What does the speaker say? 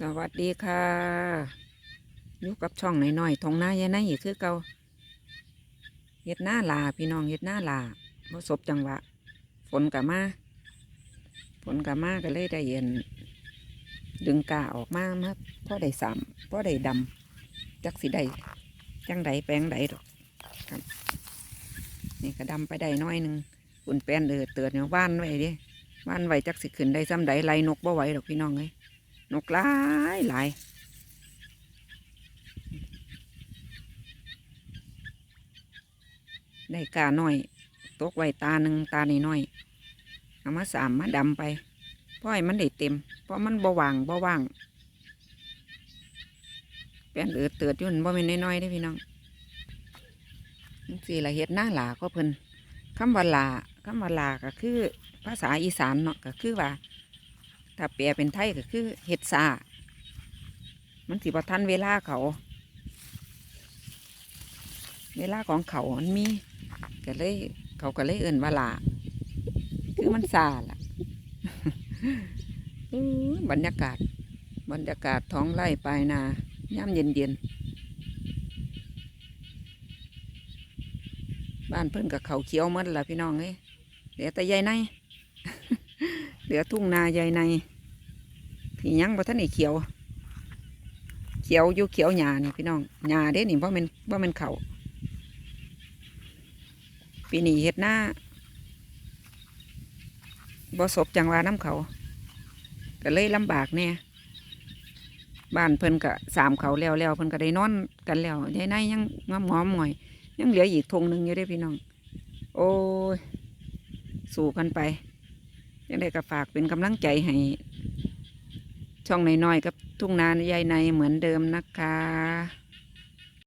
สวัสดีค่ะอยู่กับช่องหน้อยๆทงหน้ายายนอีกคือเกาเฮ็ดหน้าลาพี่น้องเฮ็ดหน้าลาประสบจังหวะ ฝนกะมาฝนกะมาก็เลยได้เย็น ดึงกาออกมามาพ่อได้สามพ่อได้ดำจักสิได้จังใดแปลงใดดอกครับนี่ก็ดำไปได้น้อยหนึ่งฝุ่นแป้นเดืออเตือนเนี่ยว่านไว้ดิว่านไว้จักสิขึ้นได้ซ้ำใดไล่นกบ่ไหวดอกพี่น้องเอ้ย นกหลายหลายได้กาหน่อย ตกไว้ตาหนึ่งตาหน่อยๆเอามาสามมาดำไปเพราะให้มันได้เต็ม เพราะมันบ่ว่างบ่ว่างเป็นเอือดเตือดยุ่นบ่เป็นน้อยๆได้พี่น้องจังสี่ละเฮ็ดหน้าหลาก็เพิ่นคำว่าหลาคำว่าหลาก็คือภาษาอีสานเนาะก็คือว่า ถ้าแปลเป็นไทยก็คือเห็ดซามันสิบทันเวลาเขา เวลาของเขามันมีก็เลยเขาก็เลยเอื่นว่าลาคือมันซาล่ะอื้อบรรยากาศ บรรยากาศท้องไร่ปลายนาย่ำเย็นเย็นบ้านเพิ่นกับเขาเขียวหมดละพี่น้องเอ้ยเหลือแต่ใยในเหลือทุ่งนาใยใน ที่ยังบ่ทันได้เขียว เขียวอยู่เขียวหญ้านี่พี่น้องหญ้าเด้นี่บ่แม่นบ่แม่นเขาปีนี้เฮ็ดหน้าบ่สบจังหวะน้ำเขาก็เลยลำบากแน่บ้านเพิ่นก็สามเขาแล้วแล้วเพิ่นก็ได้นอนกันแล้วยายนายยังงอมงอมหน่อย ยังเหลืออีกทงหนึ่งอยู่เด้พี่น้อง โอ้ย สู้กันไปยังได้ก็ฝากเป็นกำลังใจให้ ช่องน้อยๆกับทุ่งนาใหญ่ในเหมือนเดิมนะคะ